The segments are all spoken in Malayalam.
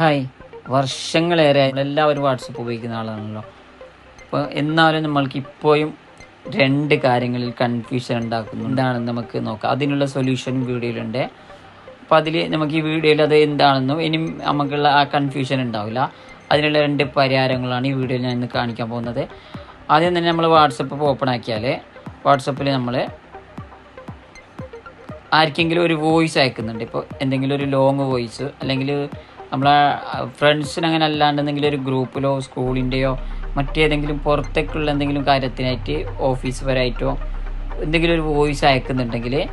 ഹായ്. വർഷങ്ങളേറെ എല്ലാവരും വാട്സപ്പ് ഉപയോഗിക്കുന്ന ആളാണല്ലോ. അപ്പോൾ എന്നാലും നമ്മൾക്ക് ഇപ്പോഴും രണ്ട് കാര്യങ്ങളിൽ കൺഫ്യൂഷൻ ഉണ്ടാക്കുന്നു. എന്താണെന്ന് നമുക്ക് നോക്കാം. അതിനുള്ള സൊല്യൂഷൻ വീഡിയോയിലുണ്ട്. അപ്പോൾ അതിൽ നമുക്ക് ഈ വീഡിയോയിൽ അത് എന്താണെന്നും ഇനി നമുക്കുള്ള ആ കൺഫ്യൂഷൻ ഉണ്ടാവില്ല. അതിനുള്ള രണ്ട് പരിഹാരങ്ങളാണ് ഈ വീഡിയോയിൽ ഞാൻ ഇന്ന് കാണിക്കാൻ പോകുന്നത്. ആദ്യം തന്നെ നമ്മൾ വാട്സപ്പ് ഓപ്പൺ ആക്കിയാൽ വാട്സപ്പിൽ നമ്മൾ ആർക്കെങ്കിലും ഒരു വോയിസ് അയക്കുന്നുണ്ട്. ഇപ്പോൾ എന്തെങ്കിലും ഒരു ലോങ് വോയിസ് അല്ലെങ്കിൽ നമ്മളെ ഫ്രണ്ട്സിന് അങ്ങനെ അല്ലാണ്ട് എന്തെങ്കിലും ഒരു ഗ്രൂപ്പിലോ സ്കൂളിന്റെയോ മറ്റേതെങ്കിലും പുറത്തേക്കുള്ള എന്തെങ്കിലും കാര്യത്തിനായിട്ട് ഓഫീസ് പരമായിട്ടോ എന്തെങ്കിലും ഒരു വോയിസ് അയക്കുന്നുണ്ടെങ്കിൽ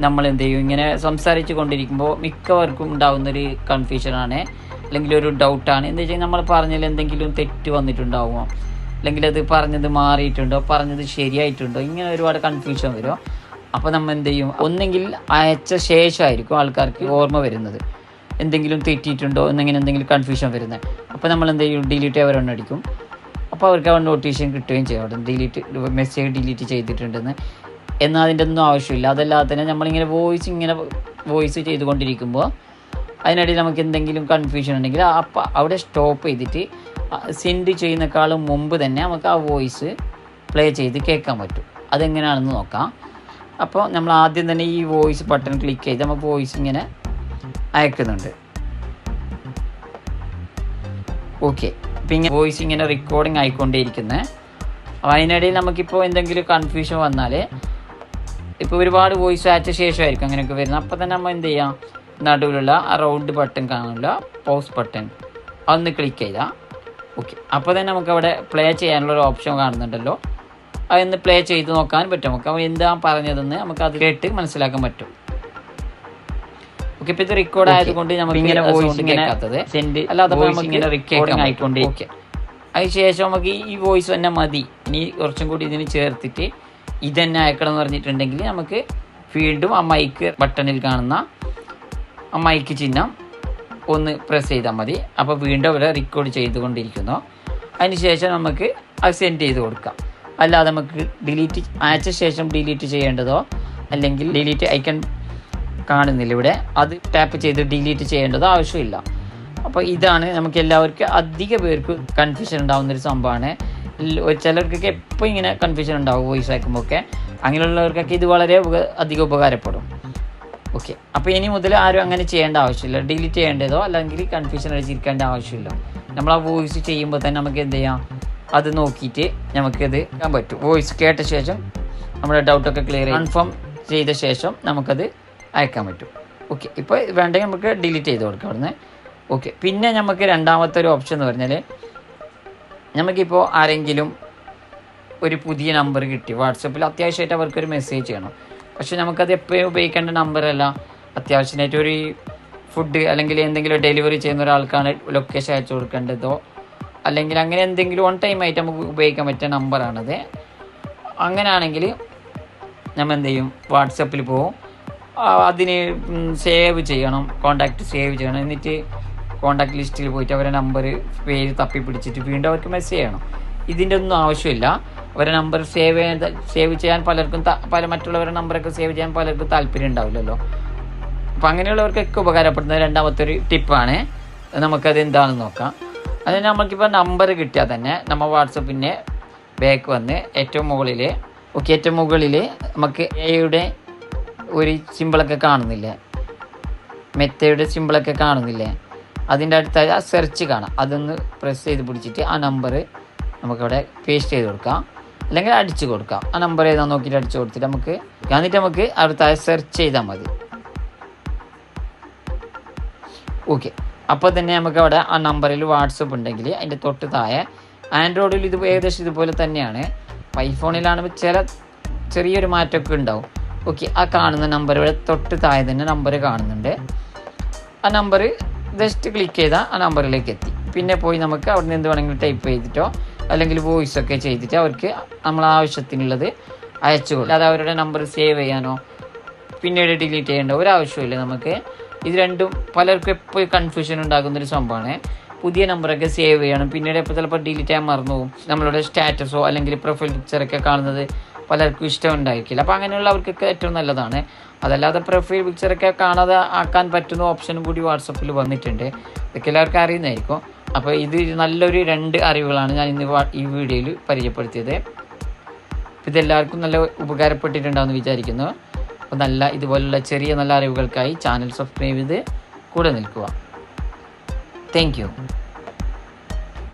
നമ്മൾ എന്ത് ചെയ്യും ഇങ്ങനെ സംസാരിച്ച് കൊണ്ടിരിക്കുമ്പോൾ മിക്കവർക്കും ഉണ്ടാകുന്നൊരു കൺഫ്യൂഷനാണ് അല്ലെങ്കിൽ ഒരു ഡൗട്ടാണ്. എന്ന് വെച്ചാൽ നമ്മൾ പറഞ്ഞതിൽ എന്തെങ്കിലും തെറ്റ് വന്നിട്ടുണ്ടാവുമോ? അല്ലെങ്കിൽ അത് പറഞ്ഞത് മാറിയിട്ടുണ്ടോ? പറഞ്ഞത് ശരിയായിട്ടുണ്ടോ? ഇങ്ങനെ ഒരുപാട് കൺഫ്യൂഷൻ വരും. അപ്പോൾ നമ്മൾ എന്ത് ചെയ്യും ഒന്നെങ്കിൽ അയച്ച ശേഷമായിരിക്കും ആൾക്കാർക്ക് ഓർമ്മ വരുന്നത്. എന്തെങ്കിലും തെറ്റിയിട്ടുണ്ടോ എന്നിങ്ങനെ എന്തെങ്കിലും കൺഫ്യൂഷൻ വരുന്നത് അപ്പോൾ നമ്മൾ എന്ത് ചെയ്യും ഡിലീറ്റ് അവരൊന്നും അടിക്കും. അപ്പോൾ അവർക്ക് ആ നോട്ടീഷൻ കിട്ടുകയും ചെയ്യും. അവിടെ ഡിലീറ്റ് മെസ്സേജ് ഡിലീറ്റ് ചെയ്തിട്ടുണ്ടെന്ന്. എന്നാൽ അതിന്റെ ഒന്നും ആവശ്യമില്ല. അതല്ലാതെ തന്നെ നമ്മളിങ്ങനെ വോയിസ് ഇങ്ങനെ വോയിസ് ചെയ്തുകൊണ്ടിരിക്കുമ്പോൾ അതിനിടയിൽ നമുക്ക് എന്തെങ്കിലും കൺഫ്യൂഷൻ ഉണ്ടെങ്കിൽ അപ്പം അവിടെ സ്റ്റോപ്പ് ചെയ്തിട്ട് സെൻഡ് ചെയ്യുന്നേക്കാളും മുമ്പ് തന്നെ നമുക്ക് ആ വോയിസ് പ്ലേ ചെയ്ത് കേൾക്കാൻ പറ്റും. അതെങ്ങനെയാണെന്ന് നോക്കാം. അപ്പോൾ നമ്മൾ ആദ്യം തന്നെ ഈ വോയിസ് ബട്ടൺ ക്ലിക്ക് ചെയ്ത് നമുക്ക് വോയിസ് ഇങ്ങനെ അയക്കുന്നുണ്ട്. ഓക്കെ ഇങ്ങനെ വോയിസ് ഇങ്ങനെ റെക്കോർഡിംഗ് ആയിക്കൊണ്ടേയിരിക്കുന്നത് അപ്പോൾ അതിനിടയിൽ നമുക്കിപ്പോൾ എന്തെങ്കിലും കൺഫ്യൂഷൻ വന്നാൽ ഇപ്പോൾ ഒരുപാട് വോയിസ് അയച്ച ശേഷമായിരിക്കും അങ്ങനെയൊക്കെ വരുന്നത്. അപ്പോൾ തന്നെ നമ്മൾ എന്ത് ചെയ്യാം? നടുവിലുള്ള ആ റൗണ്ട് ബട്ടൺ കാണുന്നില്ല പോസ് ബട്ടൺ അതൊന്ന് ക്ലിക്ക് ചെയ്താൽ ഓക്കെ അപ്പോൾ തന്നെ നമുക്കവിടെ പ്ലേ ചെയ്യാനുള്ള ഒരു ഓപ്ഷൻ കാണുന്നുണ്ടല്ലോ. അതൊന്ന് പ്ലേ ചെയ്ത് നോക്കാൻ പറ്റും. നമുക്ക് എന്താ പറഞ്ഞതെന്ന് നമുക്ക് അത് കേട്ട് മനസ്സിലാക്കാൻ പറ്റും. ഓക്കെ ഇപ്പോൾ ഇത് റെക്കോർഡ് ആയതുകൊണ്ട് നമുക്ക് ഇങ്ങനെ വോയിസ് ഇങ്ങനെ സെൻഡ് അല്ലാതെ ഇങ്ങനെ റെക്കോർഡിംഗ് അതിനുശേഷം നമുക്ക് ഈ വോയിസ് തന്നെ മതി. ഇനി കുറച്ചും കൂടി ഇതിന് ചേർത്തിട്ട് തന്നെ അയക്കണം എന്ന് പറഞ്ഞിട്ടുണ്ടെങ്കിൽ നമുക്ക് ഫീൽഡും ആ മൈക്ക് ബട്ടണിൽ കാണുന്ന ആ മൈക്ക് ചിഹ്നം ഒന്ന് പ്രസ് ചെയ്താൽ മതി. അപ്പോൾ വീണ്ടും അവിടെ റെക്കോർഡ് ചെയ്തുകൊണ്ടിരിക്കുന്നു. അതിനുശേഷം നമുക്ക് അത് സെൻഡ് ചെയ്ത് കൊടുക്കാം. അല്ലാതെ നമുക്ക് ഡിലീറ്റ് അയച്ച ശേഷം ഡിലീറ്റ് ചെയ്യേണ്ടതോ? അല്ലെങ്കിൽ ഡിലീറ്റ് ഐക്കൺ കാണുന്നില്ല. ഇവിടെ അത് ടാപ്പ് ചെയ്ത് ഡിലീറ്റ് ചെയ്യേണ്ടത് ആവശ്യമില്ല. അപ്പോൾ ഇതാണ് നമുക്ക് എല്ലാവർക്കും അധിക പേർക്ക് കൺഫ്യൂഷൻ ഉണ്ടാകുന്ന ഒരു സംഭവമാണ് ചിലർക്കൊക്കെ എപ്പോൾ ഇങ്ങനെ കൺഫ്യൂഷൻ ഉണ്ടാവും വോയിസ് അയക്കുമ്പോൾ ഒക്കെ അങ്ങനെയുള്ളവർക്കൊക്കെ ഇത് വളരെ അധികം ഉപകാരപ്പെടും. ഓക്കെ അപ്പോൾ ഇനി മുതൽ ആരും അങ്ങനെ ചെയ്യേണ്ട ആവശ്യമില്ല. ഡിലീറ്റ് ചെയ്യേണ്ടതോ അല്ലെങ്കിൽ കൺഫ്യൂഷൻ അടിച്ചിരിക്കേണ്ട ആവശ്യമില്ല. നമ്മൾ ആ വോയിസ് ചെയ്യുമ്പോൾ തന്നെ നമുക്ക് എന്ത് ചെയ്യാം? അത് നോക്കിയിട്ട് നമുക്കത് ചെയ്യാൻ പറ്റും. വോയിസ് കേട്ട ശേഷം നമ്മുടെ ഡൗട്ടൊക്കെ ക്ലിയർ കൺഫേം ചെയ്ത ശേഷം നമുക്കത് അയക്കാൻ പറ്റും. ഓക്കെ ഇപ്പോൾ വേണ്ടെങ്കിൽ നമുക്ക് ഡിലീറ്റ് ചെയ്ത് കൊടുക്കാം അവിടുന്ന്. ഓക്കെ പിന്നെ നമുക്ക് രണ്ടാമത്തെ ഒരു ഓപ്ഷൻ എന്ന് പറഞ്ഞാൽ നമുക്കിപ്പോൾ ആരെങ്കിലും ഒരു പുതിയ നമ്പർ കിട്ടി. വാട്സപ്പിൽ അത്യാവശ്യമായിട്ട് അവർക്കൊരു മെസ്സേജ് ചെയ്യണം പക്ഷെ നമുക്കത് എപ്പോഴും ഉപയോഗിക്കേണ്ട നമ്പറല്ല അത്യാവശ്യമായിട്ട് ഒരു ഫുഡ് അല്ലെങ്കിൽ എന്തെങ്കിലും ഡെലിവറി ചെയ്യുന്ന ഒരാൾക്കാണ് ലൊക്കേഷൻ അയച്ചു കൊടുക്കേണ്ടതോ അല്ലെങ്കിൽ അങ്ങനെ എന്തെങ്കിലും ഓൺ ടൈം ആയിട്ട് നമുക്ക് ഉപയോഗിക്കാൻ പറ്റിയ നമ്പറാണത് അങ്ങനെയാണെങ്കിൽ നമ്മൾ എന്ത് ചെയ്യും? വാട്സപ്പിൽ പോവും. അതിന് സേവ് ചെയ്യണം. കോണ്ടാക്ട് സേവ് ചെയ്യണം. എന്നിട്ട് കോണ്ടാക്ട് ലിസ്റ്റിൽ പോയിട്ട് അവരെ നമ്പർ പേര് തപ്പി പിടിച്ചിട്ട് വീണ്ടും അവർക്ക് മെസ്സേജ് ചെയ്യണം. ഇതിന്റെ ഒന്നും ആവശ്യമില്ല. അവരെ നമ്പർ സേവ് ചെയ്യാൻ സേവ് ചെയ്യാൻ പലർക്കും പല മറ്റുള്ളവരുടെ നമ്പറൊക്കെ സേവ് ചെയ്യാൻ പലർക്കും താല്പര്യം ഉണ്ടാവില്ലല്ലോ. അപ്പം അങ്ങനെയുള്ളവർക്കൊക്കെ ഉപകാരപ്പെടുന്ന രണ്ടാമത്തെ ഒരു ടിപ്പാണ് നമുക്കത് എന്താണെന്ന് നോക്കാം. അത് നമുക്കിപ്പോൾ നമ്പർ കിട്ടിയാൽ തന്നെ നമ്മൾ വാട്സപ്പിന്റെ ബാക്ക് വന്ന് ഏറ്റവും മുകളിൽ ഓക്കെ ഏറ്റവും മുകളിൽ നമുക്ക് എയുടെ ഒരു സിമ്പിളൊക്കെ കാണുന്നില്ലേ? മെത്തയുടെ സിമ്പിളൊക്കെ കാണുന്നില്ലേ? അതിന്റെ അടുത്തായി ആ സെർച്ച് കാണാം. അതൊന്ന് പ്രസ് ചെയ്ത് പിടിച്ചിട്ട് ആ നമ്പർ നമുക്കവിടെ പേസ്റ്റ് ചെയ്ത് കൊടുക്കാം. അല്ലെങ്കിൽ അടിച്ചു കൊടുക്കാം. ആ നമ്പർ ഏതാ നോക്കിയിട്ട് അടിച്ചു കൊടുത്തിട്ട് നമുക്ക് എന്നിട്ട് നമുക്ക് അടുത്തായി സെർച്ച് ചെയ്താൽ മതി. ഓക്കെ അപ്പോൾ തന്നെ നമുക്ക് അവിടെ ആ നമ്പറിൽ വാട്സപ്പ് ഉണ്ടെങ്കിൽ അതിന്റെ തൊട്ട് താഴെ ആൻഡ്രോയിഡിൽ ഇത് ഏകദേശം ഇതുപോലെ തന്നെയാണ്. ഐഫോണിലാണെങ്കിൽ ചില ചെറിയൊരു മാറ്റമൊക്കെ ഉണ്ടാവും. ഓക്കെ ആ കാണുന്ന നമ്പർ ഇവിടെ തൊട്ട് താഴെ തന്നെ നമ്പർ കാണുന്നുണ്ട്. ആ നമ്പർ ജസ്റ്റ് ക്ലിക്ക് ചെയ്താൽ ആ നമ്പറിലേക്ക് എത്തി. പിന്നെ പോയി നമുക്ക് അവിടെ നിന്ന് എന്ത് വേണമെങ്കിലും ടൈപ്പ് ചെയ്തിട്ടോ അല്ലെങ്കിൽ വോയിസ് ഒക്കെ ചെയ്തിട്ട് അവർക്ക് നമ്മൾ ആവശ്യത്തിനുള്ളത് അയച്ചു കൊടുക്കും. അത് അവരുടെ നമ്പർ സേവ് ചെയ്യാനോ പിന്നീട് ഡിലീറ്റ് ചെയ്യേണ്ട ഒരാവശ്യമില്ല നമുക്ക്. ഇത് രണ്ടും പലർക്കും എപ്പോഴും കൺഫ്യൂഷൻ ഉണ്ടാകുന്ന ഒരു സംഭവമാണ്. പുതിയ നമ്പറൊക്കെ സേവ് ചെയ്യണം. പിന്നീട് എപ്പോൾ ചിലപ്പോൾ ഡിലീറ്റ് ചെയ്യാൻ മറന്നു പോകും. നമ്മളുടെ സ്റ്റാറ്റസോ അല്ലെങ്കിൽ പ്രൊഫൈൽ പിക്ചറൊക്കെ കാണുന്നത് പലർക്കും ഇഷ്ടം ഉണ്ടായിരിക്കില്ല അപ്പോൾ അങ്ങനെയുള്ളവർക്കൊക്കെ ഏറ്റവും നല്ലതാണ്. അതല്ലാതെ പ്രൊഫൈൽ പിക്ചറൊക്കെ കാണാതെ ആക്കാൻ പറ്റുന്ന ഓപ്ഷനും കൂടി വാട്സപ്പിൽ വന്നിട്ടുണ്ട്. ഇതൊക്കെ എല്ലാവർക്കും അറിയുന്നതായിരിക്കും. അപ്പോൾ ഇത് നല്ലൊരു രണ്ട് അറിവുകളാണ് ഞാൻ ഇന്ന് ഈ വീഡിയോയിൽ പരിചയപ്പെടുത്തിയത്. ഇതെല്ലാവർക്കും നല്ല ഉപകാരപ്പെട്ടിട്ടുണ്ടാവുമെന്ന് വിചാരിക്കുന്നു. അപ്പോൾ നല്ല ഇതുപോലുള്ള ചെറിയ നല്ല അറിവുകൾക്കായി ചാനൽ സബ്സ്ക്രൈബ് ചെയ്ത് കൂടെ നിൽക്കുക. താങ്ക്